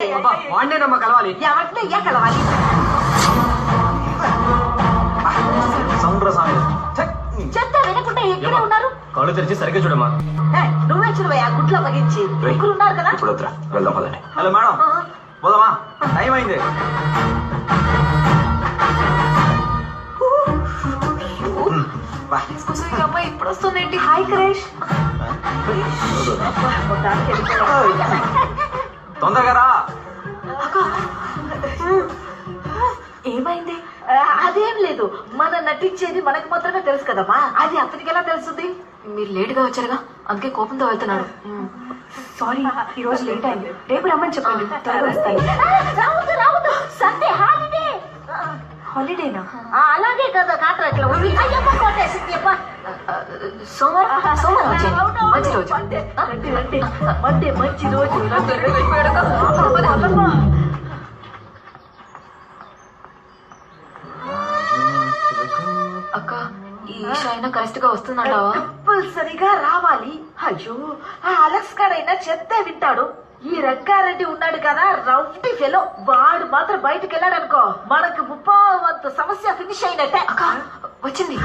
అబ్బా, వాడినేనమ్మా కలవాలి. ఎవరిని ఏ కలవాలి. సముద్ర స్వామి చెత్త వినకుండా ఎక్కడే ఉన్నారు? కళ్ళు తెరిచి సరిగ్గా చూడమ్మా. ఏ, నువ్వే చూడవయ్యా గుడ్ల పగించి ఉన్నారు కదా? ఇప్పుడు వద్దురా వెళ్దాం పదండి. Hello madam. పోదామా? టైం అయింది. ఇప్పుడు వస్తుందేంటి హాయ్ క్రేష్. తొందరగా రా. ఏమైంది? అదేం లేదు. మన నటించేది మనకు మాత్రమే తెలుసు కదమ్మా. అది అతనికి ఎలా తెలుస్తుంది? మీరు లేట్గా వచ్చారుగా అందుకే కోపంతో వెళ్తున్నాడు సారీ ఈ రోజు లేట్ అయింది. రేపు రమ్మని చెప్పండి. త్వరగా వస్తాను రావద్దు రావద్దు. Sunday holiday. హాలిడేనా అలాగే కదా ఉంది అయ్యమ్మ కొట్టేసింది అబ్బా. సోమవారం సోమవారం వచ్చేయండి అవును, మంచి రోజు. మండే, రండి, రండి. మండే. మంచి రోజు. రండి, రండి. అక్క ఈ ఈషా కరెక్ట్గా వస్తుందంటావా? కంపల్సరిగా రావాలి. అయ్యో ఆ అలెక్స్ గారైనా చెత్తే వింటాడు. ఈ రంగారెడ్డి ఉన్నాడు కదా రౌండి ఫెలో వాడు మాత్రం బయటకు వెళ్ళాడు అనుకో మనకు ముప్పావంత సమస్య ఫినిష్ అయినట్టే. అక్క వచ్చింది.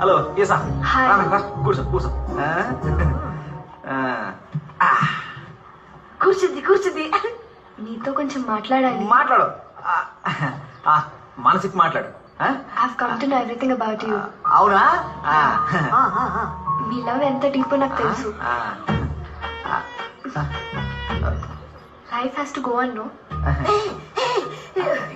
హలో ఏసా హాయ్. రా, రా, కూర్చో కూర్చో. ఆ? ఆ, ఆ, కూర్చుంది కూర్చుంది. నీతో కొంచెం మాట్లాడాలి. మాట్లాడు. ఆ, ఆ, మనసుకి మాట్లాడు. అవునా? ఆ, ఆ, ఆ. మీ లవ్ ఎంత డీప్ నాకు తెలుసు. Life has to go on no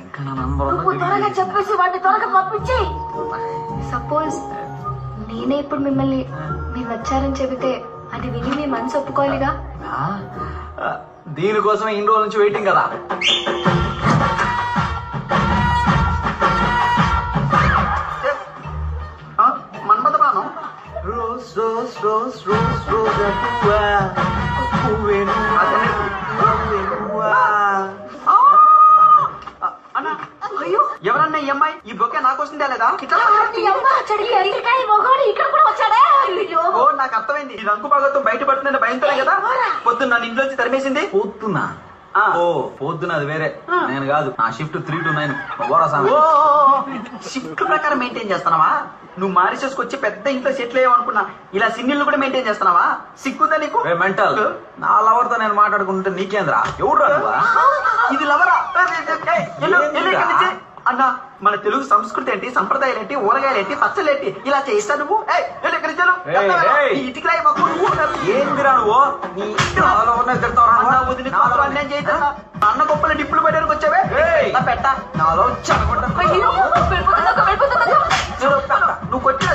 ఇంకా నా నంబర్ నువ్వు త్వరగా చెప్పేసి వాడిని త్వరగా పంపించి. సపోజ్ నేనే ఇప్పుడు మిమ్మల్ని మీరు వచ్చారని చెబితే అది విని మీ మనసు ఒప్పుకోవాలిగా దీనికోసమే ఇన్ని రోజుల నుంచి వెయిటింగ్ కదా. పువ్వా పువ్వేను పువ్వేనువా. ఆ! ఆ, అన్న అయ్యో! ఎవరన్నా ఈ అమ్మాయి? ఈ బొకే నాకు వస్తుందా లేదా? ఇట్లా నీ అమ్మ చెడి ఎరికాయ మొగోడు ఇక్కడ కూడా వచ్చాడే? అయ్యో! ఓ నాకు అర్థమైంది. ఈ రంగు భాగంతో బయటపడుతుందంటే భయంతోనే కదా పొద్దున్న నన్ను ఇంట్లోంచి తరిమేసింది. పొద్దున్న ఓ పొద్దున అది వేరే నేను కాదు నా shift three to nine shift ప్రకారం మెయింటైన్ చేస్తున్నావా నువ్వు మారిసేసుకొచ్చి పెద్ద ఇంట్లో సెటిల్ అయ్యావనుకున్నా ఇలా సింగిల్ కూడా మెయింటైన్ చేస్తున్నావా సిగ్గుందా నీకు మెంటల్ నా లవర్తో నేను మాట్లాడుకుంటే నీకేంద్రా ఎవడు ఇది లవరా అన్న మన తెలుగు సంస్కృతి ఏంటి సంప్రదాయాలు ఏంటి ఊరగాయలు ఏంటి పచ్చళ్ళు ఏంటి? ఇలా చేస్తా నువ్వు? మొక్క. ఏందిరా నువ్వు? నీ? అన్న అన్యాయం గొప్పలు డిప్పులు పెట్టడానికి వచ్చావే? పెట్ట. నాలో. నువ్వు కొట్టిన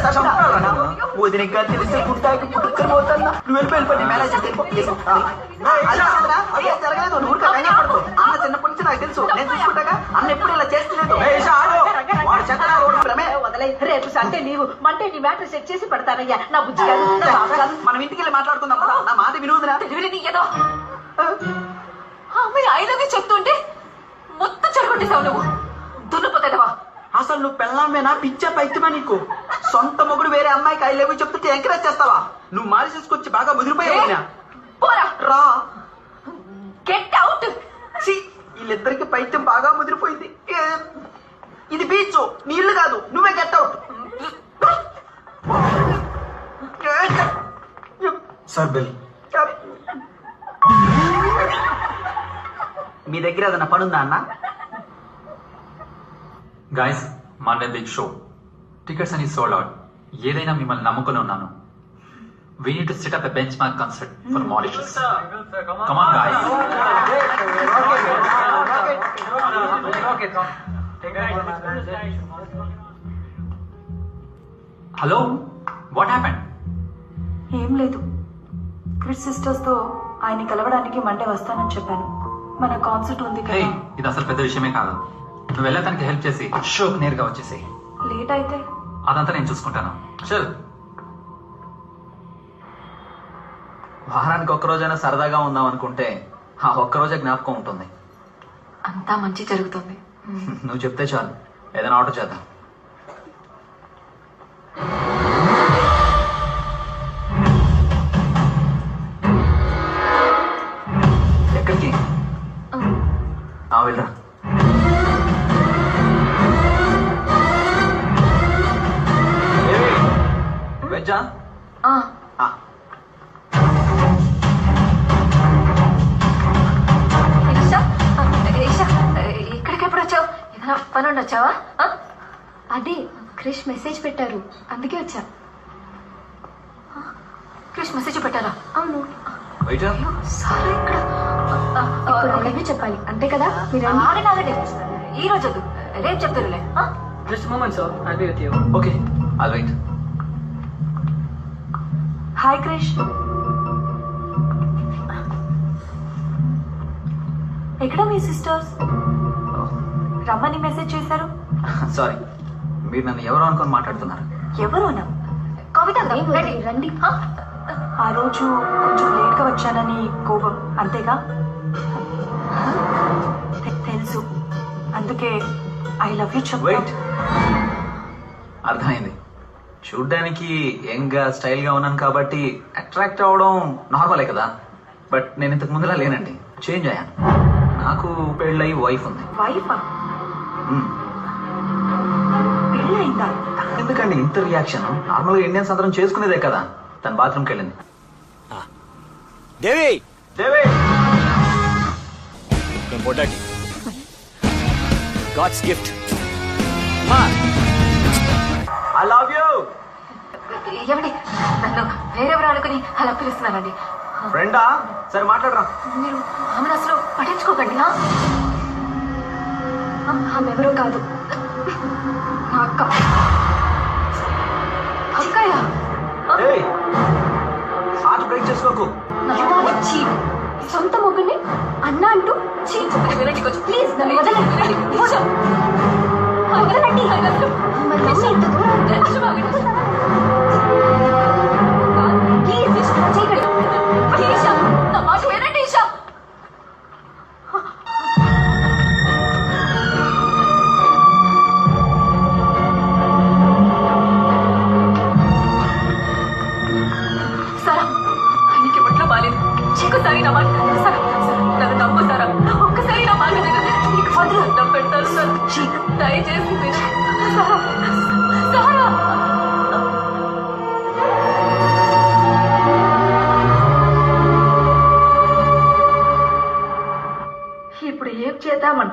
తెలిస్తే గుంటాకి పుట్టుకొని పోతున్నా. నువ్వు వెళ్ళిపోయి మేనేజ్ జరగలేదు. నువ్వు. అన్న చిన్నప్పటి నుంచి నాకు తెలుసు. నేను చూసుకుంటాగా? అన్న ఎప్పుడు ఇలా చేస్తలేదు వాడు చెత్తనా రోడ్డు భ్రమే. వదిలే. రేపు సండే నీవు. మండే నీ మ్యాటర్ సెట్ చేసి పెడతానయ్యా. నా బుజ్జి కాదు. నా బాబు కాదు. మనం ఇంటికి వెళ్ళి మాట్లాడుకుందాం పద. నా మాట వినుదిరా డెలివరీ నీకేదో అమ్మాయి ఐదవి చెప్తుంటే మొత్తం చెడగొట్టేశావు నువ్వు. దున్నపోతావా అసలు నువ్వు పెళ్ళామేనా? పిచ్చా పైత్యమా నీకు? సొంత మొగుడు వేరే అమ్మాయికి ఐ లేవు చెప్తుంటే ఎంకరేజ్ చేస్తావా? నువ్వు మారి చేసుకొచ్చి బాగా ముదిరిపోయావు పోరా. రా. గెట్ అవుట్ వీళ్ళిద్దరికి పైత్యం బాగా ముదిరిపోయింది. ఇది బీచ్. నీళ్ళు కాదు. నువ్వే గెట్ అవుట్ సార్ బిల్. మీ దగ్గర ఏదైనా పనుందా అన్న? Guys Monday big show tickets అని సోల్డ్ అవుట్ ఏదైనా మిమ్మల్ని నమ్ముకుని ఉన్నాను. We need to set up a benchmark concept for malicious come on guys hello what happened ఏం లేదు. క్రిస్ సిస్టర్స్తో ఆయన కలవడానికి మండే వస్తానని చెప్పాను. మన కాన్సర్ట్ ఉంది కదా. ఇది అసలు పెద్ద విషయమే కాదు. నువ్వు వెళ్ళటానికి హెల్ప్ చేసి షోకి నేరుగా వచ్చేసి లేట్ అయితే. అదంతా నేను చూసుకుంటాను. చల్ వారానికి ఒక్క రోజైనా సరదాగా ఉందాం అనుకుంటే ఆ ఒక్క రోజే జ్ఞాపకం ఉంటుంది. అంతా మంచి జరుగుతుంది. నువ్వు చెప్తే చాలు. ఏదైనా ఆర్డర్ చేద్దాం. నుండి వచ్చావా? అదే క్రిష్ మెసేజ్ పెట్టారు. అందుకే వచ్చా. క్రిష్ మెసేజ్ పెట్టారా? అవును. వెయిటర్ సారా ఇక్కడ. ఇప్పుడు చెప్పాలి. అంతే కదా? మీరు ఆగండి ఆగండి. ఈ రోజు వద్దు. రేపు చెప్తారులే. ఆ? Just a moment, sir. I'll be with you. Hi Krish ఎక్కడ మీ సిస్టర్స్? రమ్మని మెసేజ్ చేశారు? సారీ మీరు నన్ను ఎవరు అనుకొని మాట్లాడుతున్నారు? ఎవరునా? కవిత రండి. ఆ? ఆ రోజు కొంచెం లేట్గా వచ్చానని కోపం అంతేగా? తెలుసు. అందుకే ఐ లవ్ యూ వెయిట్ చెప్పు అర్థమైంది. చూడ్డానికి యంగ్గా స్టైల్గా ఉన్నాను కాబట్టి అట్రాక్ట్ అవ్వడం నార్మలే కదా. బట్ నేను ఇంతకు ముందులా లేనండి. చేంజ్ అయ్యాను. నాకు పెళ్ళయి వైఫ్ ఉంది. వైఫా ఎందుకండి ఇంత రియాక్షన్ నార్మల్గా ఇండియన్స్ అందరం చేసుకునేదే కదా. తన బాత్రూమ్కి వెళ్ళింది. దేవి! దేవి! పొడ్డాటి గాడ్స్ గిఫ్ట్. మా. ఐ లవ్ యూ ఏమండి నన్ను వేరెవరు అనుకుని అలా పిలుస్తున్నానండి. ఫ్రెండా సరే మాట్లాడరా. మీరు ఆమెను అసలు పట్టించుకోకండి ఎవరో కాదు. నా అక్క. అక్కయ్య. ఏయ్! హార్ట్ బ్రేక్ చేసుకోకు. ఇవాళ చీ. సొంత మొగ్గుని అన్న అంటూ చీ. ప్లీజ్ నన్ను వదలండి. వదలండి. వదలండి. మరి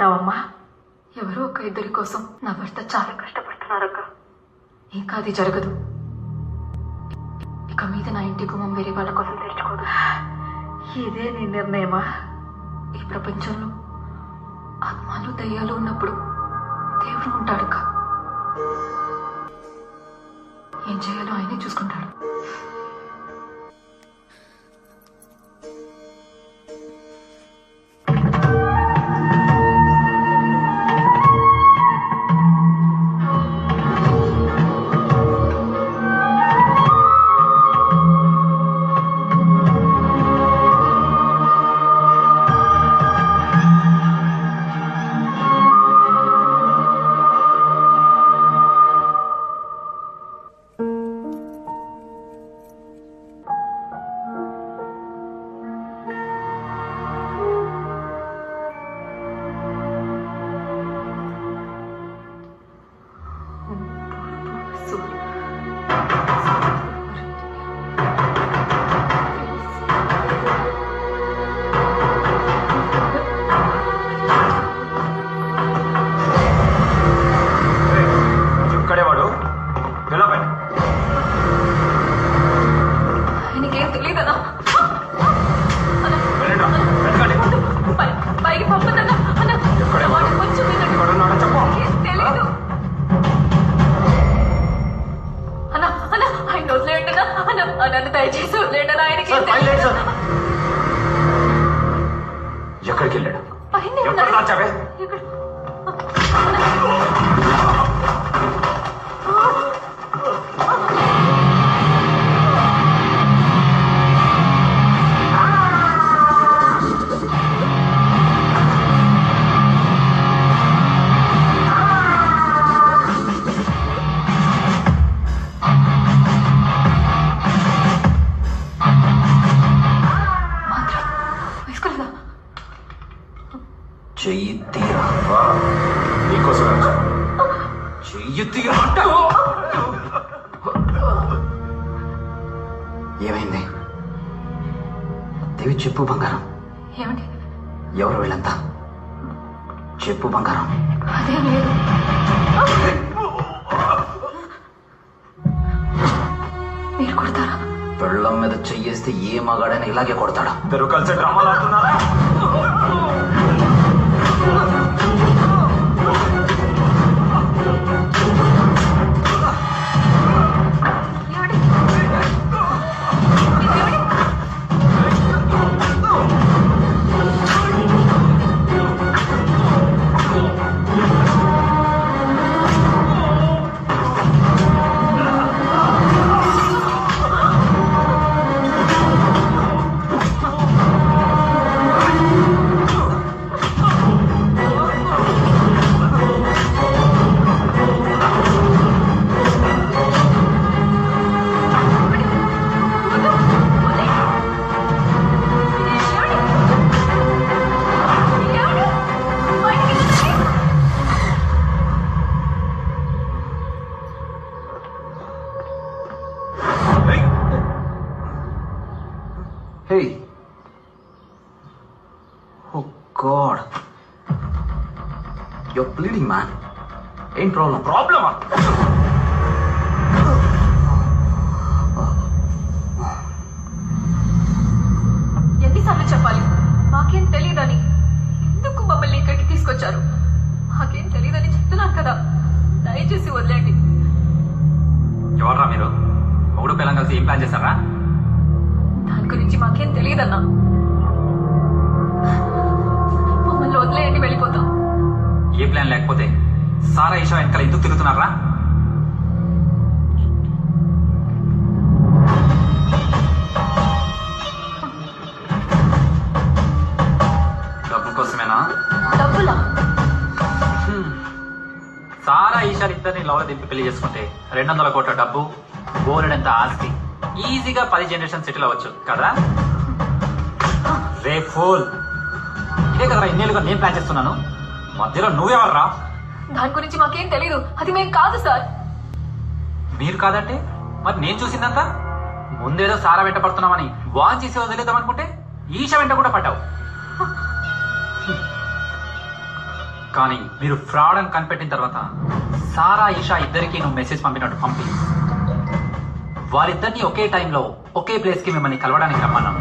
పడ్డావమ్మా? ఎవరో ఒక ఇద్దరి కోసం నా భర్త చాలా కష్టపడుతున్నారక్క. ఇంకా అది జరగదు. ఇక మీద నా ఇంటి గుమ్మం వేరే వాళ్ళ కోసం తెరుచుకోదు. ఇదే నీ నిర్ణయమా? ఈ ప్రపంచంలో ఆత్మలు దయ్యాలు ఉన్నప్పుడు దేవుడు ఉంటాడుక ఏం చేయాలో ఆయనే చూసుకుంటాడు. దేవి చెప్పు బంగారం. ఏమండి? ఎవరు వీళ్ళంతా? చెప్పు బంగారం. అదేం లేదు. మీరు కొడతారా? పెళ్ళం మీద చెయ్యేస్తే ఏ మగాడైనా ఇలాగే కొడతాడా? ఇద్దరు కలిసి డ్రామాలు ఆడుతున్నారా? యు బ్లీడింగ్ మ్యాన్ ఏం ప్రాబ్లం ప్రాబ్లమా ఎన్నిసార్లు చెప్పాలి? మాకేం తెలియదని ఎందుకు మమ్మల్ని ఇక్కడికి తీసుకొచ్చారు? మాకేం తెలియదని చెప్తున్నాను కదా. దయచేసి వదిలేండి. ఎవర్రా మీరు? మొగుడు పిల్లం కలిసి ఏం ప్లాన్ చేశారా? దాని గురించి మాకేం తెలియదన్నా ప్లాన్ లేకపోతే సారా ఈషా వెనకాల ఎందుకు తిరుగుతున్నారా? డబ్బు కోసమేనా? డబ్బులా? సారా ఈషా ఇద్దరిని లవల దింపి పెళ్ళి చేసుకుంటే రెండు వందల కోట్ల డబ్బు బోలెడంత ఆస్తి. ఈజీగా పది జనరేషన్ సెటిల్ అవ్వచ్చు కదా రే ఫూల్ ఇదే కదరా ఇన్నేళ్ళుగా నేను ప్లాన్ చేస్తున్నాను. మధ్యలో నువ్వెవర్రా దాని గురించి మాకేం తెలియదు అది మేము కాదు సార్. మీరు కాదంటే? మరి నేను చూసిందంతా? ముందేదో సారా వెంట పడుతున్నామని వాన్ చేసి వదిలేద్దాం అనుకుంటే ఈష వెంట కూడా పడ్డావు. కానీ మీరు ఫ్రాడ్ అని కనిపెట్టిన తర్వాత సారా ఈషా ఇద్దరికి నువ్వు మెసేజ్ పంపినట్టు పంపి. వారిద్దరిని ఒకే టైంలో ఒకే ప్లేస్కి మిమ్మల్ని కలవడానికి రమ్మన్నాను.